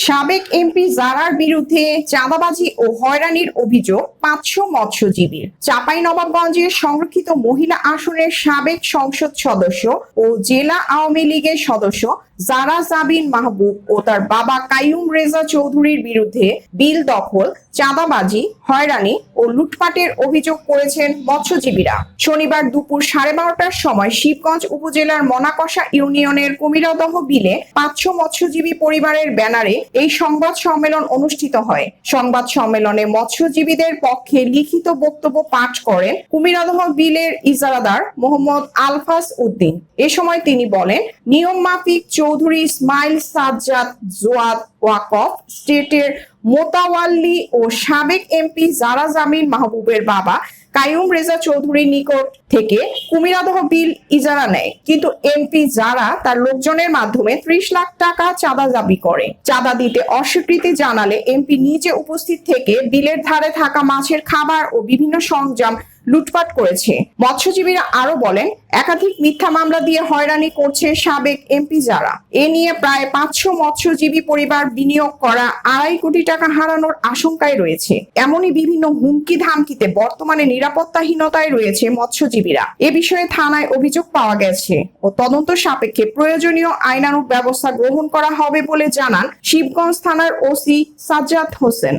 সাবেক এমপি জারার বিরুদ্ধে চাঁদাবাজি ও হয়রানির অভিযোগ পাঁচশো মৎস্যজীবীর চাপাই নবাবগঞ্জের সংরক্ষিত মহিলা আসনের সাবেক সংসদ সদস্য ও জেলা আওয়ামী লীগের সদস্য জারা জাবিন মাহবুব ও তার বাবা কাইয়ুম রেজা চৌধুরীর বিরুদ্ধে বিল দখল, চাঁদাবাজি, হয়রানি ও লুটপাটের অভিযোগ করেছেন মৎস্যজীবীরা। শনিবার দুপুর সাড়ে বারোটার সময় শিবগঞ্জ উপজেলার মনাকষা ইউনিয়নের কুমিরাদহ বিলে পাঁচশো মৎস্যজীবী পরিবারের ব্যানারে এই সংবাদ সম্মেলন অনুষ্ঠিত হয়। সংবাদ সম্মেলনে মৎস্যজীবীদের পক্ষে লিখিত বক্তব্য পাঠ করেন কুমিরাদহ বিলের ইজারাদার মোহাম্মদ আলফাস উদ্দিন। এ সময় তিনি বলেন, নিয়ম মাফিক চৌধুরী ইসমাইল সাজ্জাদ, জোয়াদ ওয়াকফ, স্টেটের মোতাওয়াল্লি ও সাবেক এমপি জারা জামিন মাহবুবের বাবা কায়ুম রেজা চৌধুরীর নিকট থেকে কুমিরাদহ বিল ইজারা নেয়। কিন্তু এমপি যারা, তার লোকজনের মাধ্যমে ত্রিশ লাখ টাকা চাঁদা দাবি করে। চাঁদা দিতে অস্বীকৃতি জানালে এমপি নিজে উপস্থিত থেকে বিলের ধারে থাকা মাছের খাবার ও বিভিন্ন সরঞ্জাম লুটপাট করেছে। মৎস্যজীবীরা আরও বলেন, একাধিক মিথ্যা মামলা দিয়ে হয়রানি করছে সাবেক এমপি যারা। এ নিয়ে প্রায় পাঁচশো মৎস্যজীবী পরিবার বিনিয়োগ করা আড়াই কোটি টাকা হারানোর আশঙ্কায় রয়েছে। এমনই বিভিন্ন হুমকি ধামকিতে বর্তমানে নিরাপত্তাহীনতায় রয়েছে মৎস্যজীবীরা। এ বিষয়ে থানায় অভিযোগ পাওয়া গেছে ও তদন্ত সাপেক্ষে প্রয়োজনীয় আইনানুগ ব্যবস্থা গ্রহণ করা হবে বলে জানান শিবগঞ্জ থানার ওসি সাজ্জাদ হোসেন।